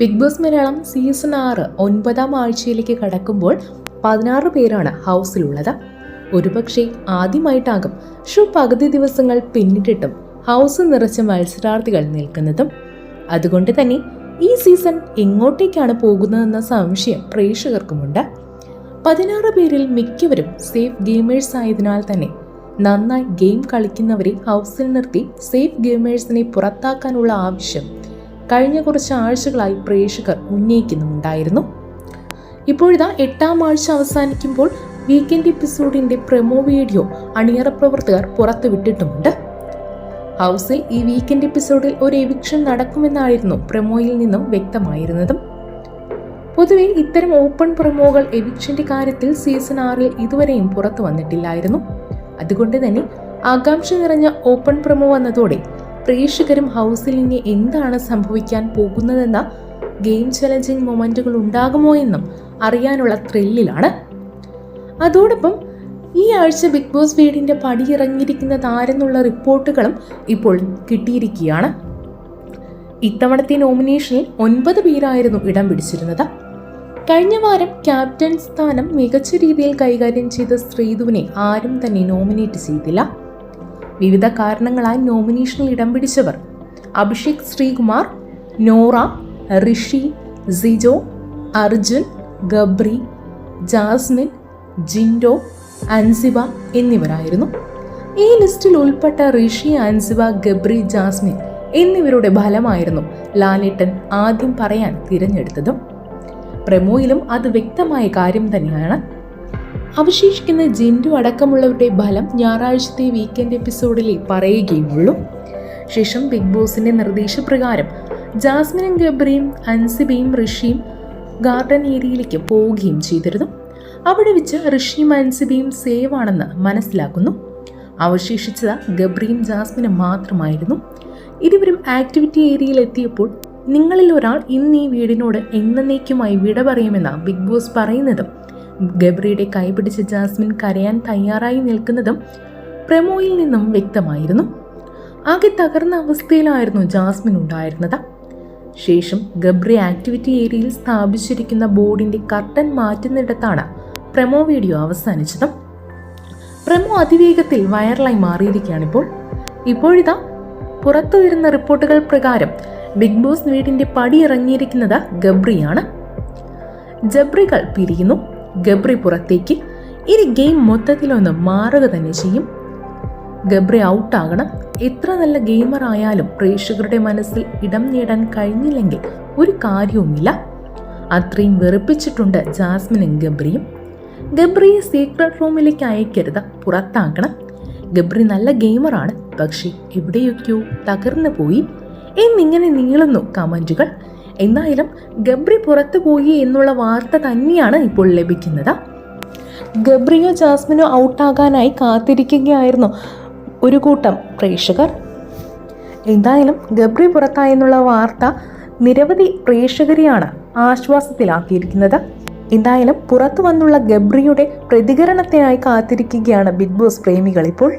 Big boss Malayalam season ആറ് ഒൻപതാം ആഴ്ചയിലേക്ക് കടക്കുമ്പോൾ പതിനാറ് പേരാണ് ഹൗസിലുള്ളത്. ഒരുപക്ഷെ ആദ്യമായിട്ടാകും ഷോ പകുതി ദിവസങ്ങൾ പിന്നിട്ടിട്ടും ഹൗസ് നിറച്ച മത്സരാർത്ഥികൾ നിൽക്കുന്നതും. അതുകൊണ്ട് തന്നെ ഈ സീസൺ എങ്ങോട്ടേക്കാണ് പോകുന്നതെന്ന സംശയം പ്രേക്ഷകർക്കുമുണ്ട്. പതിനാറ് പേരിൽ മിക്കവരും സേഫ് ഗെയിമേഴ്സ് ആയതിനാൽ തന്നെ നന്നായി ഗെയിം കളിക്കുന്നവരെ ഹൗസിൽ നിർത്തി സേഫ് ഗെയിമേഴ്സിനെ പുറത്താക്കാനുള്ള ആവശ്യം കഴിഞ്ഞ കുറച്ച് ആഴ്ചകളായി പ്രേക്ഷകർ ഉന്നയിക്കുന്നുണ്ടായിരുന്നു ഇപ്പോഴിതാ എട്ടാം ആഴ്ച അവസാനിക്കുമ്പോൾ വീക്കെൻഡ് എപ്പിസോഡിന്റെ പ്രൊമോ വീഡിയോ അണിയറ പ്രവർത്തകർ പുറത്തുവിട്ടിട്ടുമുണ്ട്. ഹൗസിൽ ഈ വീക്കെൻഡ് എപ്പിസോഡിൽ ഒരു എവിക്ഷൻ നടക്കുമെന്നായിരുന്നു പ്രൊമോയിൽ നിന്നും വ്യക്തമായിരുന്നതും. പൊതുവെ ഇത്തരം ഓപ്പൺ പ്രൊമോകൾ എവിക്ഷന്റെ കാര്യത്തിൽ സീസൺ ആറിൽ ഇതുവരെയും പുറത്തു വന്നിട്ടില്ലായിരുന്നു അതുകൊണ്ട് തന്നെ ആകാംക്ഷ നിറഞ്ഞ ഓപ്പൺ പ്രൊമോ വന്നതോടെ പ്രേക്ഷകരും ഹൗസിൽ ഇനി എന്താണ് സംഭവിക്കാൻ പോകുന്നതെന്ന ഗെയിം ചലഞ്ചിങ് മൊമെന്റുകൾ ഉണ്ടാകുമോ എന്നും അറിയാനുള്ള ത്രില്ലിലാണ്. അതോടൊപ്പം ഈ ആഴ്ച ബിഗ് ബോസ് വീടിന്റെ പടിയിറങ്ങിയിരിക്കുന്ന താരെന്നുള്ള റിപ്പോർട്ടുകളും ഇപ്പോൾ കിട്ടിയിരിക്കുകയാണ്. ഇത്തവണത്തെ നോമിനേഷനിൽ ഒൻപത് പേരായിരുന്നു ഇടം പിടിച്ചിരുന്നത്. കഴിഞ്ഞ വാരം ക്യാപ്റ്റൻ സ്ഥാനം മികച്ച രീതിയിൽ കൈകാര്യം ചെയ്ത ശ്രീധുവിനെ ആരും തന്നെ നോമിനേറ്റ് ചെയ്തില്ല. വിവിധ കാരണങ്ങളാൽ നോമിനേഷനിൽ ഇടം പിടിച്ചവർ. അഭിഷേക് ശ്രീകുമാർ നോറ ഋഷി സിജോ അർജുൻ ഗബ്രി ജാസ്മിൻ ജിൻഡോ അൻസിബ എന്നിവരായിരുന്നു. ഈ ലിസ്റ്റിൽ ഉൾപ്പെട്ട ഋഷി അൻസിബ ഗബ്രി ജാസ്മിൻ എന്നിവരുടെ ഫലമായിരുന്നു ലാലേട്ടൻ ആദ്യം പറയാൻ തിരഞ്ഞെടുത്തതും. പ്രമോയിലും അത് വ്യക്തമായ കാര്യം തന്നെയാണ്. അവശേഷിക്കുന്ന ജിൻഡു അടക്കമുള്ളവരുടെ ഫലം ഞായറാഴ്ചത്തെ വീക്കെൻഡ് എപ്പിസോഡിൽ പറയുകയുള്ളൂ. ശേഷം ബിഗ് ബോസിന്റെ നിർദ്ദേശപ്രകാരം ജാസ്മിനും ഗബ്രിയും അൻസിബയും ഋഷിയും ഗാർഡൻ ഏരിയയിലേക്ക് പോവുകയും ചെയ്തിരുന്നു. അവിടെ വെച്ച് ഋഷിയും അൻസിബയും സേവ് ആണെന്ന് മനസ്സിലാക്കുന്നു. അവശേഷിച്ചത് ഗബ്രിയും ജാസ്മിനും മാത്രമായിരുന്നു. ഇരുവരും ആക്ടിവിറ്റി ഏരിയയിൽ എത്തിയപ്പോൾ നിങ്ങളിൽ ഒരാൾ ഇന്ന് ഈ വീടിനോട് എന്നേക്കുമായി വിട പറയുമെന്നാണ് ബിഗ് ബോസ് പറയുന്നതും. ഗബ്രിയുടെ കൈപിടിച്ച് ജാസ്മിൻ കരയാൻ തയ്യാറായി നിൽക്കുന്നതും പ്രമോയിൽ നിന്നും വ്യക്തമായിരുന്നു. ആകെ തകർന്ന അവസ്ഥയിലായിരുന്നു ജാസ്മിൻ ഉണ്ടായിരുന്നത്. ശേഷം ഗബ്രി ആക്ടിവിറ്റി ഏരിയയിൽ സ്ഥാപിച്ചിരിക്കുന്ന ബോർഡിന്റെ കർട്ടൻ മാറ്റുന്നിടത്താണ് പ്രമോ വീഡിയോ അവസാനിച്ചത്. പ്രമോ അതിവേഗത്തിൽ വൈറലായി മാറിയിരിക്കുകയാണിപ്പോൾ ഇപ്പോഴിതാ പുറത്തു വരുന്ന റിപ്പോർട്ടുകൾ പ്രകാരം ബിഗ് ബോസ് വീടിന്റെ പടി ഇറങ്ങിയിരിക്കുന്നത് ഗബ്രിയാണ്. ജബ്രികൾ പിരിയുന്നു. ഗബ്രി പുറത്തേക്ക്. ഇനി ഗെയിം മൊത്തത്തിലൊന്ന് മാറുക തന്നെ ചെയ്യും. ഗബ്രി ഔട്ടാകണം. എത്ര നല്ല ഗെയിമർ ആയാലും പ്രേക്ഷകരുടെ മനസ്സിൽ ഇടം നേടാൻ കഴിഞ്ഞില്ലെങ്കിൽ ഒരു കാര്യവുമില്ല. അത്രയും വെറുപ്പിച്ചിട്ടുണ്ട് ജാസ്മിനും ഗബ്രിയും. ഗബ്രിയെ സീക്രട്ട് റൂമിലേക്ക് അയക്കരുത്. പുറത്താക്കണം ഗബ്രി നല്ല ഗെയിമറാണ് പക്ഷേ എവിടെയൊക്കെയോ തകർന്നു പോയി എന്നിങ്ങനെ നീളുന്നു കമന്റുകൾ എന്തായാലും ഗബ്രി പുറത്തു പോയി എന്നുള്ള വാർത്ത തന്നെയാണ് ഇപ്പോൾ ലഭിക്കുന്നത്. ഗബ്രിയോ ജാസ്മിനോ ഔട്ടാകാനായി കാത്തിരിക്കുകയായിരുന്നു ഒരു കൂട്ടം പ്രേക്ഷകർ. എന്തായാലും ഗബ്രി പുറത്തായെന്നുള്ള വാർത്ത നിരവധി പ്രേക്ഷകരെയാണ് ആശ്വാസത്തിലാക്കിയിരിക്കുന്നത്. എന്തായാലും പുറത്തു വന്നുള്ള ഗബ്രിയുടെ പ്രതികരണത്തിനായി കാത്തിരിക്കുകയാണ് ബിഗ് ബോസ് പ്രേമികൾ ഇപ്പോൾ.